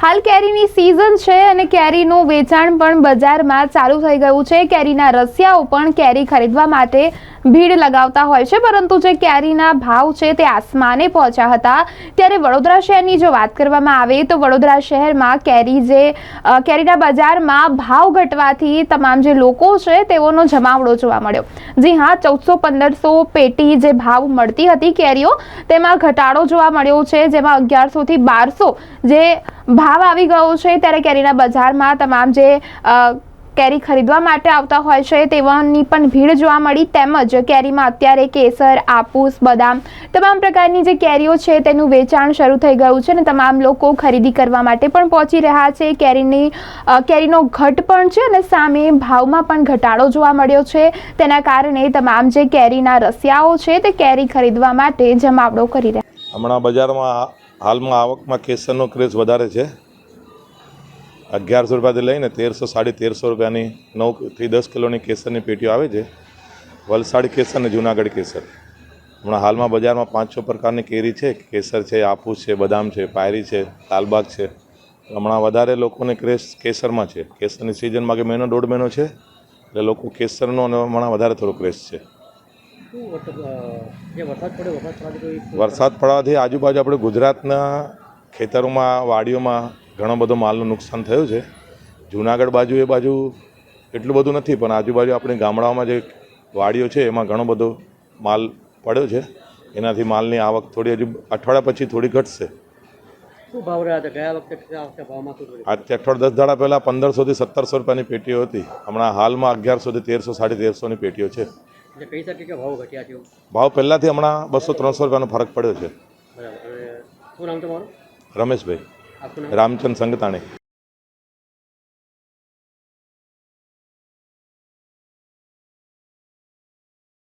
હાલ કેરીની સિઝન છે અને કેરીનું વેચાણ પણ બજારમાં ચાલુ થઈ ગયું છે. કેરીના રસિયાઓ પણ કેરી ખરીદવા માટે ભીડ લગાવતા હોય છે, પરંતુ જે કેરીના ભાવ છે તે આસમાને પહોંચ્યા હતા. ત્યારે વડોદરા શહેરની જો વાત કરવામાં આવે તો વડોદરા શહેરમાં કેરી જે કેરીના બજારમાં ભાવ ઘટવાથી તમામ જે લોકો છે તેઓનો જમાવડો જોવા મળ્યો. જી હા, ચૌદસો પંદરસો પેટી જે ભાવ મળતી હતી કેરીઓ, તેમાં ઘટાડો જોવા મળ્યો છે, જેમાં અગિયારસોથી બારસો જે ભાવ આવી ગયો છે ત્યારે કેરીના બજારમાં તમામ જે કેરી ખરીદવા માટે આવતા હોય છે તેવાની પણ ભીડ જોવા મળી તેમજ કેરીમાં અત્યારે કેસર, આપૂસ, બદામ તમામ પ્રકારની જે કેરીઓ છે તેનું વેચાણ શરૂ થઈ ગયું છે અને તમામ લોકો ખરીદી કરવા માટે પણ પહોંચી રહ્યા છે. કેરીની કેરીનો ઘટ પણ છે અને સામે ભાવમાં પણ ઘટાડો જોવા મળ્યો છે. તેના કારણે તમામ જે કેરીના રસિયાઓ છે તે કેરી ખરીદવા માટે જમાવડો કરી રહ્યા હમણાં બજારમાં હાલમાં આવકમાં કેસરનો ક્રેઝ વધારે છે. અગિયારસો રૂપિયાથી લઈને તેરસો, સાડી તેરસો રૂપિયાની નવથી દસ કિલોની કેસરની પેટીઓ આવે છે. વલસાડી કેસર અને જુનાગઢ કેસર. હમણાં હાલમાં બજારમાં પાંચ છ પ્રકારની કેરી છે. કેસર છે, આફૂસ છે, બદામ છે, પાયરી છે, લાલબાગ છે. હમણાં વધારે લોકોને ક્રેઝ કેસરમાં છે. કેસરની સિઝનમાં કે મહિનો, દોઢ મહિનો છે. એટલે લોકો કેસરનો અને હમણાં વધારે થોડો ક્રેઝ છે. વરસાદ પડવાથી આજુબાજુ આપણે ગુજરાતના ખેતરોમાં વાડીઓમાં ઘણો બધો માલનું નુકસાન થયું છે. જુનાગઢ બાજુ એ બાજુ એટલું બધું નથી પણ આજુબાજુ આપણી ગામડાઓમાં જે વાડીઓ છે એમાં ઘણો બધો માલ પડ્યો છે. એનાથી માલની આવક થોડી હજુ અઠવાડિયા પછી થોડી ઘટશે. આજથી અઠવાડિયા દસ દાડા પહેલાં પંદરસોથી સત્તરસો રૂપિયાની પેટીઓ હતી. હમણાં હાલમાં અગિયારસોથી તેરસો સાડી તેરસોની પેટીઓ છે. એટલે કહી શકીએ કે ભાવ ઘટ્યા છે ભાવ પહેલાંથી હમણાં બસો ત્રણસો રૂપિયાનો ફરક પડ્યો છે. બરાબર. શું નામ તમારું? રમેશભાઈ. રામચંદ સંગતાણી.